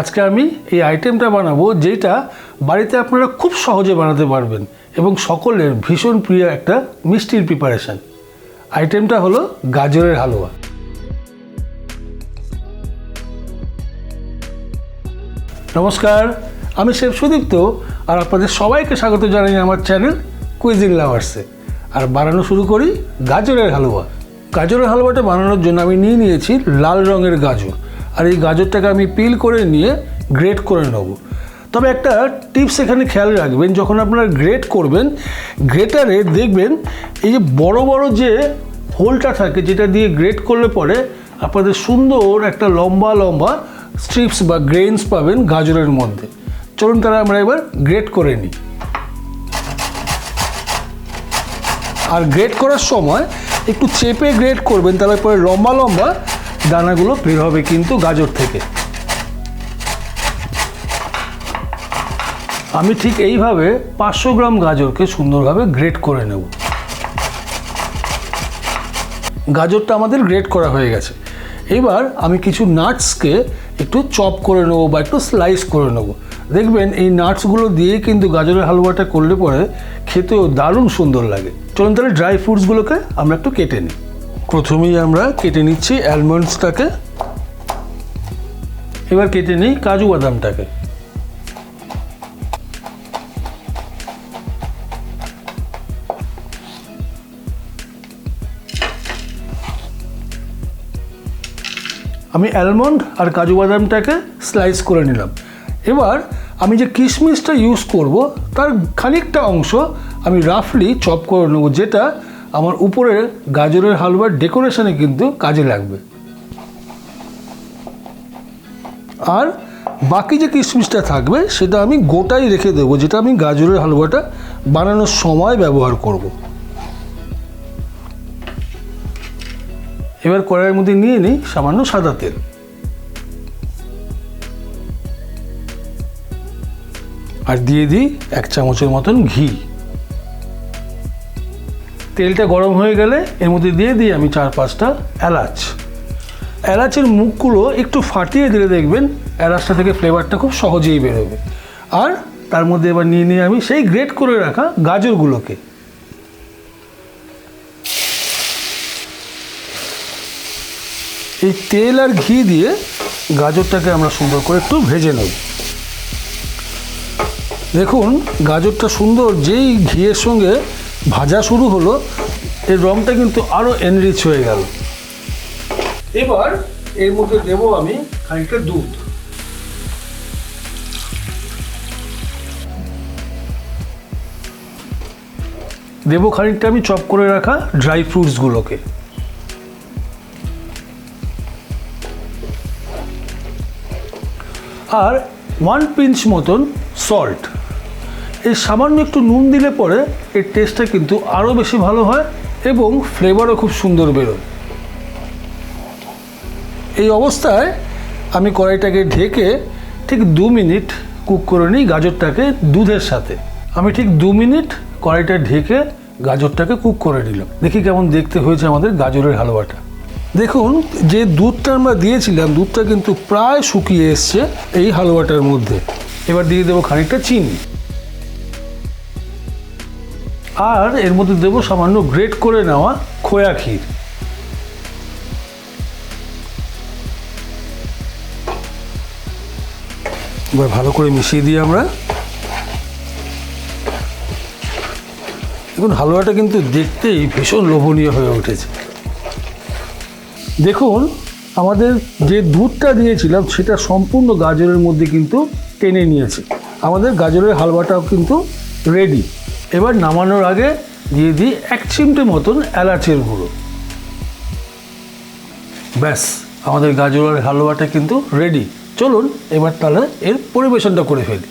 আজকে আমি এই আইটেমটা বানাবো যেটা বাড়িতে আপনারা খুব সহজে বানাতে পারবেন এবং সকলের ভীষণ প্রিয় একটা মিষ্টির প্রিপারেশন আইটেমটা হলো গাজরের হালুয়া। নমস্কার, আমি শেফ সুদীপ্ত আর আপনাদের সবাইকে স্বাগত জানাই আমার চ্যানেল কুইজিং লাভার্সে আর বানানো শুরু করি গাজরের হালুয়া। গাজরের হালুয়াটা বানানোর জন্য আমি নিয়ে নিয়েছি লাল রঙের গাজর। আর এই গাজরটাকে আমি পিল করে নিয়ে গ্রেট করে নেব। তবে একটা টিপস এখানে খেয়াল রাখবেন, যখন আপনারা গ্রেট করবেন গ্রেটারে দেখবেন এই যে বড় বড় যে হোলটা থাকে, যেটা দিয়ে গ্রেট করলে পরে আপনাদের সুন্দর একটা লম্বা লম্বা স্ট্রিপস বা গ্রেনস পাবেন গাজরের মধ্যে। চলুন তারা আমরা এবার গ্রেট করে নিই। আর গ্রেট করার সময় একটু চেপে গ্রেট করবেন, তাহলে পরে লম্বা লম্বা দানাগুলো বের হবে কিন্তু গাজর থেকে। আমি ঠিক এইভাবে পাঁচশো গ্রাম গাজরকে সুন্দরভাবে গ্রেট করে নেব। গাজরটা আমাদের গ্রেট করা হয়ে গেছে। এবার আমি কিছু নাটসকে একটু চপ করে নেব বা একটু স্লাইস করে নেব। দেখবেন এই নাটসগুলো দিয়ে কিন্তু গাজরের হালুয়াটা করলে পরে খেতেও দারুণ সুন্দর লাগে। চলুন তাহলে ড্রাই ফ্রুটসগুলোকে আমরা একটু কেটে নিই। প্রথমেই আমরা কেটে নিচ্ছি অ্যালমন্ডসটাকে এবার কেটে নিই কাজু বাদামটাকে। আমি অ্যালমন্ড আর কাজু বাদামটাকে স্লাইস করে নিলাম। এবার আমি যে কিশমিশটা ইউজ করব, তার খানিকটা অংশ আমি রাফলি চপ করে নেব, যেটা আমার উপরে গাজরের হালুয়ার ডেকোরেশনে কিন্তু কাজে লাগবে। আর বাকি যে কিশমিশটা থাকবে, সেটা আমি গোটাই রেখে দেবো, যেটা আমি গাজরের হালুয়াটা বানানোর সময় ব্যবহার করব। এবার কড়াইয়ের মধ্যে নিয়ে নিই সামান্য সাদা তেল। আর দিয়ে দিই এক চামচের মতন ঘি। তেলটা গরম হয়ে গেলে এর মধ্যে দিয়ে দিই আমি চার পাঁচটা এলাচ। এলাচের মুখগুলো একটু ফাটিয়ে দিলে দেখবেন এলাচটা থেকে ফ্লেভারটা খুব সহজেই বেরোবে। আর তার মধ্যে এবার নিয়ে নিয়ে আমি সেই গ্রেট করে রাখা গাজরগুলোকে। এই তেল আর ঘি দিয়ে গাজরটাকে আমরা সুন্দর করে একটু ভেজে নেব। দেখুন, গাজরটা সুন্দর যেই ঘিয়ের সঙ্গে ভাজা শুরু হলো, এর রঙটা কিন্তু আরও এনরিচ হয়ে গেল। এবার এর মধ্যে দেব আমি খানিকটা দুধ। দেবো খানিকটা আমি চপ করে রাখা ড্রাই ফ্রুটসগুলোকে আর ওয়ান পিঞ্চ মতন সল্ট এই সামান্য একটু নুন দিলে পরে এর টেস্টটা কিন্তু আরও বেশি ভালো হয় এবং ফ্লেভারও খুব সুন্দর বেরোয়। এই অবস্থায় আমি কড়াইটাকে ঢেকে ঠিক দু মিনিট কুক করে নিই গাজরটাকে দুধের সাথে। আমি ঠিক দু মিনিট কড়াইটা ঢেকে গাজরটাকে কুক করে নিলাম। দেখি কেমন দেখতে হয়েছে আমাদের গাজরের হালুয়াটা। দেখুন, যে দুধটা আমরা দিয়েছিলাম, দুধটা কিন্তু প্রায় শুকিয়ে এসছে এই হালুয়াটার মধ্যে। এবার দিয়ে দেবো খানিকটা চিনি। আর এর মধ্যে দেবো সামান্য গ্রেট করে নেওয়া খোয়া ক্ষীর। এবার ভালো করে মিশিয়ে দিই আমরা। দেখুন, হালুয়াটা কিন্তু দেখতেই ভীষণ লোভনীয় হয়ে উঠেছে। দেখুন, আমাদের যে দুধটা দিয়েছিলাম, সেটা সম্পূর্ণ গাজরের মধ্যে কিন্তু টেনে নিয়েছে। আমাদের গাজরের হালুয়াটাও কিন্তু রেডি এবার নামানোর আগে দিয়ে দিই এক চিমটে মতন এলাচের গুঁড়ো। ব্যাস, আমাদের গাজরের হালুয়াটা কিন্তু রেডি চলুন, এবার তাহলে এর পরিবেশনটা করে ফেলি।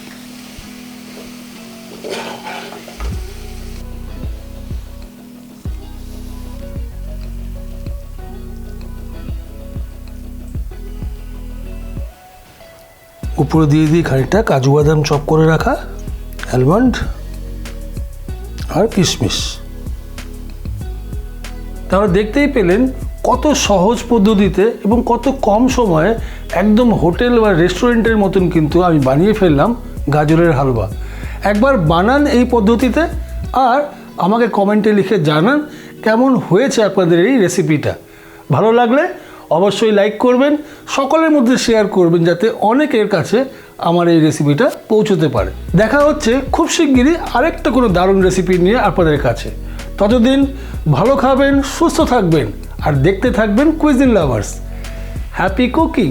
উপরে দিয়ে দিই খানিকটা কাজু বাদাম চপ করে রাখা অ্যালমন্ড আর কিশমিশ। তাহলে দেখতেই পেলেন কত সহজ পদ্ধতিতে এবং কত কম সময়ে একদম হোটেল বা রেস্টুরেন্টের মতন কিন্তু আমি বানিয়ে ফেললাম গাজরের হালুয়া। একবার বানান এই পদ্ধতিতে আর আমাকে কমেন্টে লিখে জানান কেমন হয়েছে আপনাদের এই রেসিপিটা। ভালো লাগলে অবশ্যই লাইক করবেন, সকলের মধ্যে শেয়ার করবেন যাতে অনেকের কাছে আমার এই রেসিপিটা পৌঁছতে পারে। দেখা হচ্ছে খুব শিগগিরই আরেকটা কোনো দারুণ রেসিপি নিয়ে আপনাদের কাছে। ততদিন ভালো খাবেন, সুস্থ থাকবেন, আর দেখতে থাকবেন কুইজিন লাভার্স হ্যাপি কুকিং